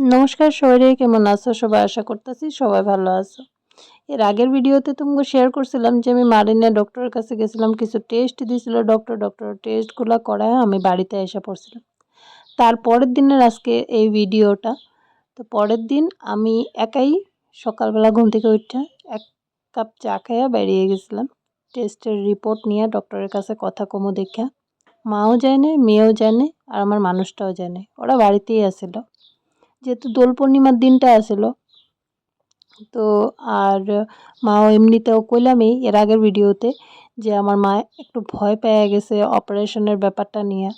নমস্কার শরীরে কেমন আছো? সবাই আশা করতেছি সবাই ভালো আছো। এর আগের ভিডিওতে তোমাকে শেয়ার করছিলাম যে আমি মারিনা ডক্টরের কাছে গেছিলাম, কিছু টেস্ট দিয়েছিল। ডক্টর ডক্টর টেস্টগুলো করায় আমি বাড়িতে এসে পড়ছিলাম। তার পরের দিনের আজকে এই ভিডিওটা। তো পরের দিন আমি একাই সকালবেলা ঘুম থেকে উঠে এক কাপ চা খাইয়া বেরিয়ে গেছিলাম। টেস্টের রিপোর্ট নিয়ে ডক্টরের কাছে কথা কমো দেখা মাও জানে, মেয়েও জানে, আর আমার মানুষটাও জানে। ওরা বাড়িতেই আসছিল যেহেতু দোল পূর্ণিমার দিনটা আসলো তো আর মাও এমনিতেও কইলামই এর আগের ভিডিওতে যে আমার মা একটু ভয় পেয়ে গেছে অপারেশনের ব্যাপারটা নিয়ে।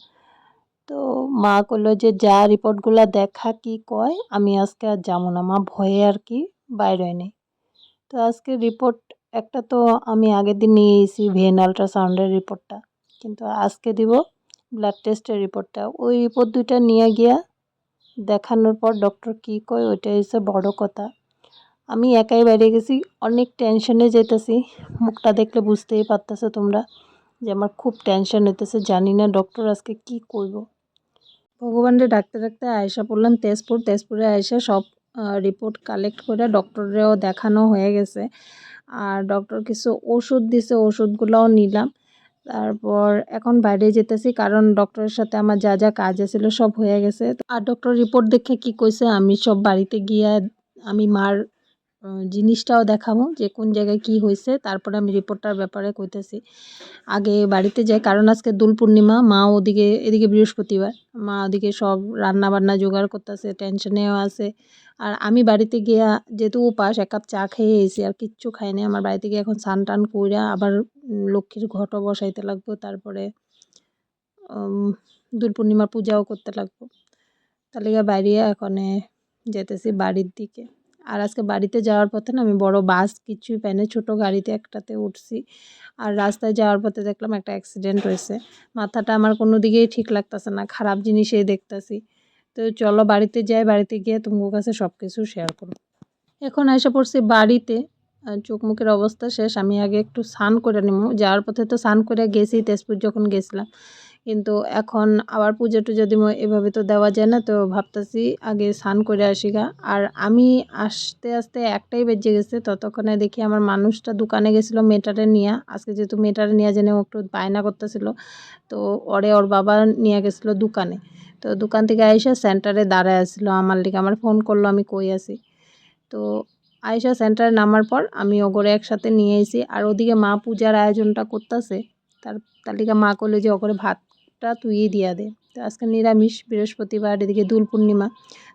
তো মা কইলো যে যা রিপোর্টগুলো দেখা কি কয়, আমি আজকে আর যাব না, মা ভয়ে আর কি বাইরে নেই তো আজকে রিপোর্ট একটা তো আমি আগের দিন নিয়ে এসেছি ভেন আলট্রাসাউন্ডের রিপোর্টটা, কিন্তু আজকে দিব ব্লাড টেস্টের রিপোর্টটা। ওই রিপোর্ট দুইটা নিয়ে গিয়া দেখানোর পর ডক্টর কী কয় ওইটা হচ্ছে বড় কথা। আমি একাই বাইরে গেছি, অনেক টেনশনে যেতেছি। মুখটা দেখলে বুঝতেই পারতেছো তোমরা যে আমার খুব টেনশন হইতেছে, জানি না ডক্টর আজকে কি করব। ভগবানরে ডাকতে ডাকতে আয়সা পড়লাম তেজপুর। তেজপুরে আয়সা সব রিপোর্ট কালেক্ট করে ডক্টরেও দেখানো হয়ে গেছে। আর ডক্টর কিছু ওষুধ দিছে, ওষুধগুলোও নিলাম। তারপর এখন বাইরে যেতেছি কারণ ডক্টরের সাথে আমার যা যা কাজ আছিল সব হয়ে গেছে। আর ডক্টর রিপোর্ট দেখে কি কইছে, আমি সব বাড়িতে গিয়া, আমি মার জিনিসটাও দেখাবো যে কোন জায়গায় কি হয়েছে। তারপরে আমি রিপোর্টটার ব্যাপারে কইতেছি। আগে বাড়িতে যাই, কারণ আজকে দোল পূর্ণিমা, মা ওদিকে, এদিকে বৃহস্পতিবার। মা ওদিকে সব রান্না বান্না জোগাড় করতেছে টেনশনেও আছে। আর আমি বাড়িতে গিয়া যেহেতু উপাস, এক কাপ চা খেয়ে এসেছি আর কিচ্ছু খাই খাইনি আমার বাড়িতে গিয়ে এখন স্নান টান কইরা আবার লক্ষ্মীর ঘটও বসাইতে লাগবো। তারপরে দোল পূর্ণিমার পূজাও করতে লাগবো। তাহলে বাইরে এখন যেতেছি বাড়ির দিকে। আর আজকে বাড়িতে যাওয়ার পথে না আমি বড় বাস কিছুই পাইনি ছোটো গাড়িতে একটাতে উঠছি। আর রাস্তায় যাওয়ার পথে দেখলাম একটা অ্যাক্সিডেন্ট হয়েছে। মাথাটা আমার কোনো দিকেই ঠিক লাগতেছে না, খারাপ জিনিসেই দেখতেছি। তো চলো বাড়িতে যাই, বাড়িতে গিয়ে তোমার কাছে সব কিছু শেয়ার করো এখন এসে পড়ছি বাড়িতে। চোখ মুখের অবস্থা শেষ, আমি আগে একটু স্নান করে নিব যাওয়ার পথে তো স্নান করে গেছি, তেজপুর যখন গেছিলাম। কিন্তু এখন আবার পুজো টুজো দিব, এভাবে তো দেওয়া যায় না, তো ভাবতেছি আগে স্নান করে আসি গা। আর আমি আসতে আসতে একটাই বেজে গেছে, ততক্ষণে দেখি আমার মানুষটা দোকানে গেছিল মেটারে নিয়ে। আজকে যেহেতু মেটারে নিয়ে জেনে একটু বায়না করতেছিল, তো ওরে ওর বাবা নিয়ে গেছিল দোকানে। তো দোকান থেকে আইসা সেন্টারে দাঁড়ায় আসলো আমার দিকে আমার ফোন করল, আমি কই আছি। তো আয়সা সেন্টারে নামার পর আমি ওগরে একসাথে নিয়ে এসি আর ওদিকে মা পূজার আয়োজনটা করতেছে। তার তালিকা মা করলে যে ওগরে ভাতটা তুইয়ে দিয়া দে। তো আজকে নিরামিষ, বৃহস্পতিবার, এদিকে দুল পূর্ণিমা।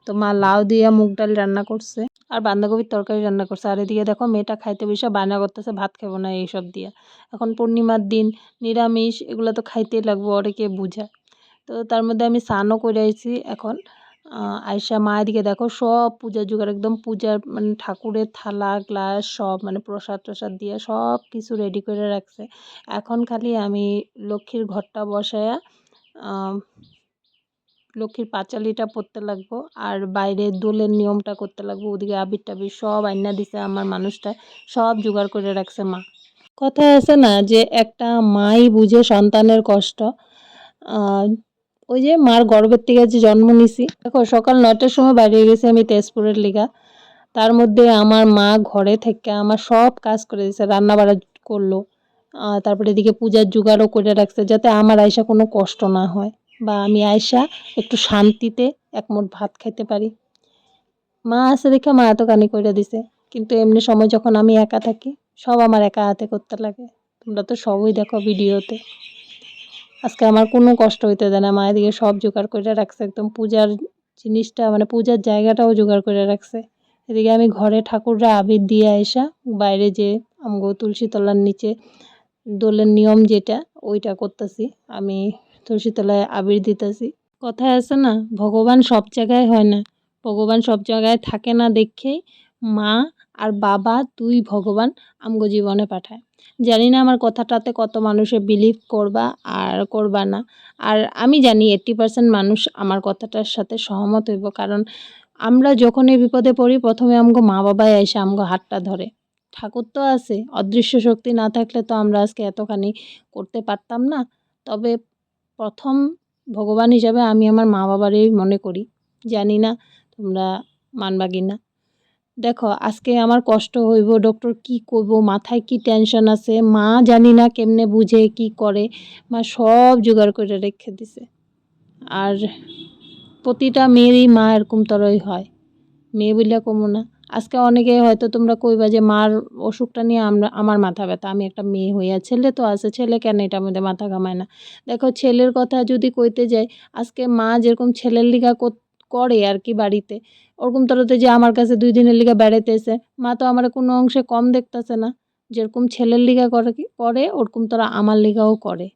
তো মা লাউ দিয়া মুগ ডাল রান্না করছে আর বাঁধাকপির তরকারি রান্না করছে। আর এদিকে দেখো মেয়েটা খাইতে বসে বায়না করতেছে, ভাত খাব না এইসব দিয়া। এখন পূর্ণিমার দিন, নিরামিষ, এগুলো তো খাইতেই লাগবো ওরে কে বুঝায়। তো তার মধ্যে আমি স্নানও করে আইছি এখন। আয়সা মা এদিকে দেখো, সব পূজার জোগাড়, একদম পূজার মানে ঠাকুরের থালা, গ্লাস, সব মানে প্রসাদ টসাদ দিয়ে সব কিছু রেডি করে রাখছে। এখন খালি আমি লক্ষ্মীর ঘরটা বসায়া লক্ষ্মীর পাঁচালিটা পরতে লাগবো আর বাইরে দোলের নিয়মটা করতে লাগবো। ওদিকে আবির টাবির সব আইনা দিছে আমার মানুষটা, সব জোগাড় করে রাখছে মা। কথা আছে না যে একটা মাই বুঝে সন্তানের কষ্ট ওই যে মার গর্ভের থেকে যে জন্ম নিছি। দেখো, সকাল নয়টার সময় বাইরে গেছি আমি তেজপুরের লিগা। তার মধ্যে আমার মা ঘরে থেকে আমার সব কাজ করে দিয়েছে রান্না বাড়া করল তারপরে এদিকে পূজার জোগাড়ও করে রাখছে যাতে আমার আয়সা কোনো কষ্ট না হয় বা আমি আয়সা একটু শান্তিতে একমুঠ ভাত খাইতে পারি। মা আছে দেখে মা এত কানি করে দিছে, কিন্তু এমনি সময় যখন আমি একা থাকি, সব আমার একা হাতে করতে লাগে। তোমরা তো সবই দেখো ভিডিওতে। আজকে আমার কোনো কষ্ট হইতে দেয় না। মায়ের দিকে সব জোগাড় করে রাখছে। একদম পূজার জিনিসটা মানে পূজার জায়গাটাও জোগাড় করে রাখছে। এদিকে আমি ঘরে ঠাকুররা আবির দিয়ে আইসা বাইরে যে আমগো তুলসী তলার নিচে দোলের নিয়ম যেটা, ওইটা করতেছি। আমি তুলসী তলায় আবির দিতেছি। কথায় আছে না, ভগবান সব জায়গায় হয় না। ভগবান সব জায়গায় থাকে না দেখেই মা আর বাবা দুই ভগবান আমগো জীবনে পাঠায়। জানি না আমার কথাটাতে কত মানুষে বিলিভ করবা আর করবা না। আর আমি জানি এইট্টি পার্সেন্ট মানুষ আমার কথাটার সাথে সহমত হইব, কারণ আমরা যখন এই বিপদে পড়ি, প্রথমে আমগো মা বাবাই এসে আমগো হাতটা ধরে। ঠাকুর তো আছে, অদৃশ্য শক্তি না থাকলে তো আমরা আজকে এতখানি করতে পারতাম না। তবে প্রথম ভগবান হিসাবে আমি আমার মা বাবারই মনে করি, জানি না তোমরা মানবা কি না দেখো, আজকে আমার কষ্ট হইব ডক্টর কি করব, মাথায় কি টেনশন আছে, মা জানি না কেমনে বুঝে, কি করে। মা সব জোগাড় করে রেখে দিছে। আর প্রতিটা মেয়েরই মা এরকম তরই হয়। মেয়ে বললে কমো না। আজকে অনেকে হয়তো তোমরা কইবা যে, মার অসুখটা নিয়ে আমরা, আমার মাথা ব্যথা। আমি একটা মেয়ে হইয়া ছেলে তো আছে, ছেলে কেন এটার মধ্যে মাথা ঘামায় না? দেখো, ছেলের কথা যদি কইতে যাই, আজকে মা যেরকম ছেলের লিগা কর- করে আর কি বাড়িতে। ওরকম তরতে যে আমার কাছে দুই দিনের লিগা বেড়াইতেছে, মা তো আমার কোনো অংশে কম দেখতেছে না। যেরকম ছেলের লিগা করে করে, ওরকম তোরা আমার লিগাও করে।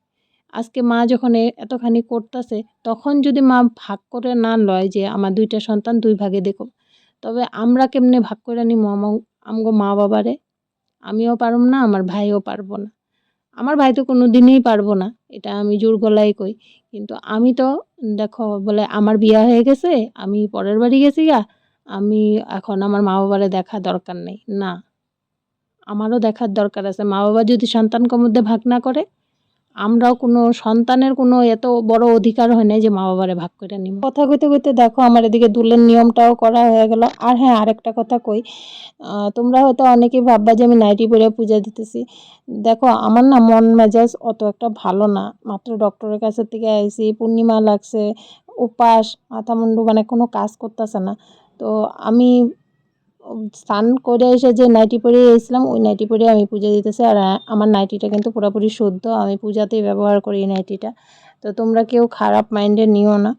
আজকে মা যখন এতখানি করতেছে, তখন যদি মা ভাগ করে না লয় যে আমার দুইটা সন্তান দুই ভাগে দেখো তবে আমরা কেমনে ভাগ করে নিব আমগো মা বাবারে? আমিও পারব না, আমার ভাইও পারব না। আমার ভাই তো কোনো দিনই পারব না, এটা আমি জোর গলায় কই। কিন্তু আমি তো, দেখো, বলে আমার বিয়া হয়ে গেছে, আমি পরের বাড়ি গেছি গা, আমি এখন আমার মা বাবারে দেখা দরকার নেই, না। আমারও দেখার দরকার আছে মা বাবা যদি সন্তানকে মধ্যে ভাগ না করে আমরাও কোনো সন্তানের কোনো এত বড় অধিকার হয় নাই যে মা বাবারে ভাগ করে নিব। কথা কইতে কইতে দেখো আমার এদিকে দুলের নিয়মটাও করা হয়ে গেল। আর হ্যাঁ আরেকটা কথা কই তোমরা হয়তো অনেকেই ভাববা যে আমি নাইটি পরে পূজা দিতেছি। দেখো, আমার না মন মেজাজ অত একটা ভালো না। মাত্র ডক্টরের কাছে থেকে আইসি পূর্ণিমা লাগছে, উপাস মাথা মুন্ডু মানে কোনো কাজ করতেছে না। তো আমি স্নান করে এসে যে নাইটি পরে এসেছিলাম, ওই নাইটি পরে আমি পুজো দিতেছি। আর আমার নাইটিটা কিন্তু পুরোপুরি শুদ্ধ। আমি পূজাতেই ব্যবহার করি এই নাইটিটা। তো তোমরা কেউ খারাপ মাইন্ডে নিও না।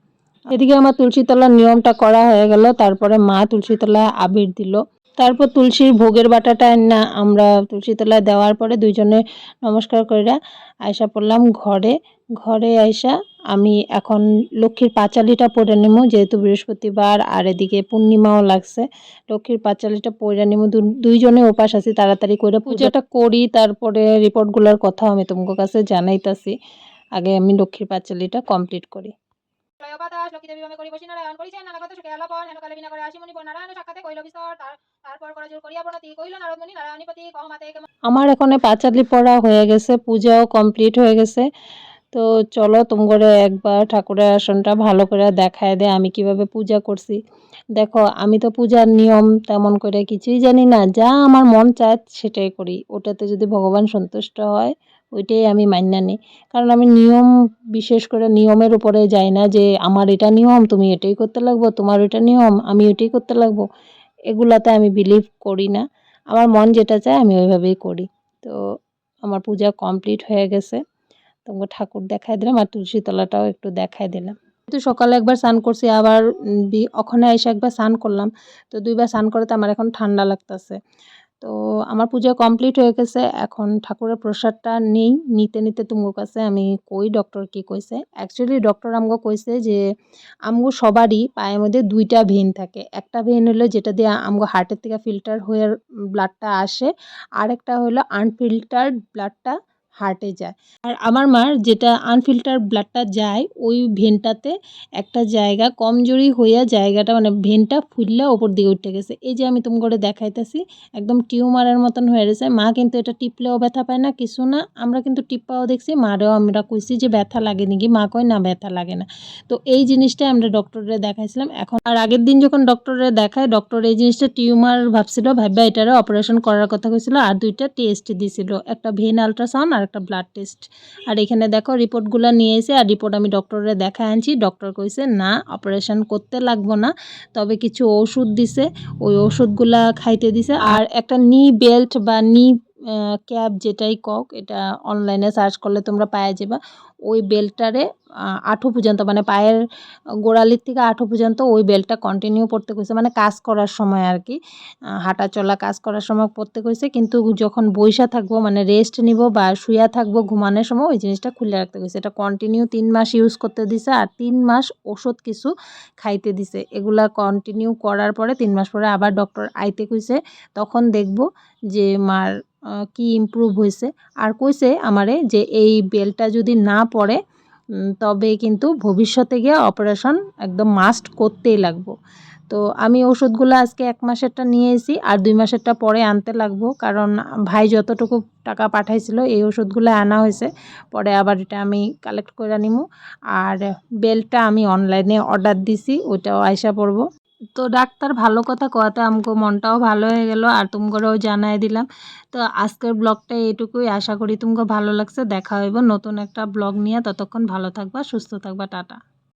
এদিকে আমার তুলসী তলার নিয়মটা করা হয়ে গেল। তারপরে মা তুলসী তলায় আবির দিল। তারপর তুলসীর ভোগের বাটাটা না, আমরা তুলসী তলায় দেওয়ার পরে দুইজনে নমস্কার করে আয়সা পড়লাম ঘরে। ঘরে আইসা আমি এখন লক্ষ্মীর পাঁচালিটা পরে নেব যেহেতু বৃহস্পতিবার আর এদিকে পূর্ণিমাও লাগছে। লক্ষ্মীর পাঁচালিটা পইরা নিমু দু- দুইজনে উপাস আছি তাড়াতাড়ি করে পূজাটা করি তারপরে রিপোর্টগুলোর কথা আমি তোমার কাছে জানাইতাছি। আগে আমি লক্ষ্মীর পাঁচালিটা কমপ্লিট করি। বাতাস লক্ষ্মী দেবী ভাবে করি বসি নারায়ণ করিছেন নানা কথা সুখে আলাপন। হেন কালে বিনা করে আসি নারায়ণ সাক্ষাতে কইল বিস্তর। তারপর করা জোর করিয়া প্রণতি কইল নারদ নারায়ণীপতি কহমাতে আমার এখানে পাঁচালি পড়া হয়ে গেছে পূজাও কমপ্লিট হয়ে গেছে। তো চলো তুমি করে একবার ঠাকুরের আসনটা ভালো করে দেখায় দেয় আমি কীভাবে পূজা করছি। দেখো, আমি তো পূজার নিয়ম তেমন করে কিছুই জানি না, যা আমার মন চায় সেটাই করি। ওটাতে যদি ভগবান সন্তুষ্ট হয়, ওইটাই আমি মান্য নিই। কারণ আমি নিয়ম, বিশেষ করে নিয়মের উপরে যাই না যে আমার এটা নিয়ম, তুমি এটাই করতে লাগবো, তোমার ওইটা নিয়ম, আমি ওইটাই করতে লাগবো, এগুলাতে আমি বিলিভ করি না। আমার মন যেটা চায় আমি ওইভাবেই করি। তো আমার পূজা কমপ্লিট হয়ে গেছে। তোমাকে ঠাকুর দেখাই দিলাম আর তুলসী তলাটাও একটু দেখাই দিলাম। তো সকালে একবার স্নান করছি, আবার ওখানে এসে একবার স্নান করলাম, তো দুইবার স্নান করাতে আমার এখন ঠান্ডা লাগতেছে। তো আমার পূজা কমপ্লিট হয়ে গেছে, এখন ঠাকুরের প্রসাদটা নেই, নিতে নিতে তোমার কাছে আমি কই ডক্টর কি কইছে? অ্যাকচুয়ালি ডক্টর আমগো কইছে যে আমগো সবারই পায়ের মধ্যে দুইটা ভেন থাকে। একটা ভেন হলো যেটা দিয়ে আমগো হার্টের থেকে ফিল্টার হয়ে ব্লাডটা আসে আর একটা হলো আনফিল্টার্ড ব্লাডটা হার্টে যায়। আর আমার মার যেটা আনফিল্টার ব্লাডটা যায়, ওই ভেনটাতে একটা জায়গা কমজোরি হইয়া জায়গাটা মানে ভেনটা ফুললে ওপর দিকে উঠে গেছে। এই যে আমি তুমি করে দেখাইতেছি, একদম টিউমারের মতন হয়ে গেছে মা কিন্তু এটা টিপলেও ব্যথা পায় না, কিছু না। আমরা কিন্তু টিপ্পাও দেখছি, মারেও আমরা কইছি যে ব্যথা লাগে নাকি মা কয়, না, ব্যথা লাগে না। তো এই জিনিসটা আমরা ডক্টরে দেখাইছিলাম। এখন আর আগের দিন যখন ডক্টরে দেখায়, ডক্টর এই জিনিসটা টিউমার ভাবছিল ভাববা এটারে অপারেশন করার কথা কইছিল। আর দুইটা টেস্ট দিছিল, একটা ভেন আলট্রাসাউন্ড আর একটা ব্লাড টেস্ট আর এখানে দেখো রিপোর্টগুলো নিয়ে এসে, আর রিপোর্ট আমি ডক্টরে দেখা আনছি। ডক্টর কইছে, না অপারেশন করতে লাগবো না। তবে কিছু ওষুধ দিছে। ওই ওষুধগুলা খাইতে দিছে। আর একটা নি বেল্ট বা নি ক্যাব যেটাই কক, এটা অনলাইনে সার্চ করলে তোমরা পাওয়া যাবে। ওই বেল্টটারে আঁঠু পর্যন্ত মানে পায়ের গোড়ালির থেকে আঁঠু পর্যন্ত ওই বেল্টটা কন্টিনিউ পড়তে কইছে। মানে কাজ করার সময় আর কি হাঁটা চলা, কাজ করার সময় পড়তে কইছে। কিন্তু যখন বইসা থাকব মানে রেস্ট নিব বা শুয়া থাকব ঘুমানোর সময়, ওই জিনিসটা খুলে রাখতে কইছে। এটা কন্টিনিউ তিন মাস ইউজ করতে দিছে আর তিন মাস ওষুধ কিছু খাইতে দিছে। এগুলা কন্টিনিউ করার পরে, তিন মাস পরে আবার ডক্টর আইতে কইছে। তখন দেখব যে মার কি ইমপ্রুভ হয়েছে? আর কইছে আমারে যে এই বেলটা যদি না পড়ে তবে কিন্তু ভবিষ্যতে গিয়ে অপারেশন একদম মাস্ট করতেই লাগবো। তো আমি ওষুধগুলো আজকে এক মাসেরটা নিয়ে এসেছি আর দুই মাসেরটা পরে আনতে লাগবো। কারণ ভাই যতটুকু টাকা পাঠাইছিল, এই ওষুধগুলো আনা হয়েছে। পরে আবার এটা আমি কালেক্ট করে নিমু আর বেলটা আমি অনলাইনে অর্ডার দিছি ওটাও আয়সা পড়ব। তো ডাক্তার ভালো কথা কওয়াতে আমগো মনটাও ভালো হয়ে গেল আর তুমগোরাও জানাই দিলাম। তো আজকের ব্লগটা এইটুকুই। আশা করি তুমগো ভালো লাগছে। দেখা হইব নতুন একটা ব্লগ নিয়ে। ততক্ষণ ভালো থাকবা, সুস্থ থাকবা। টাটা।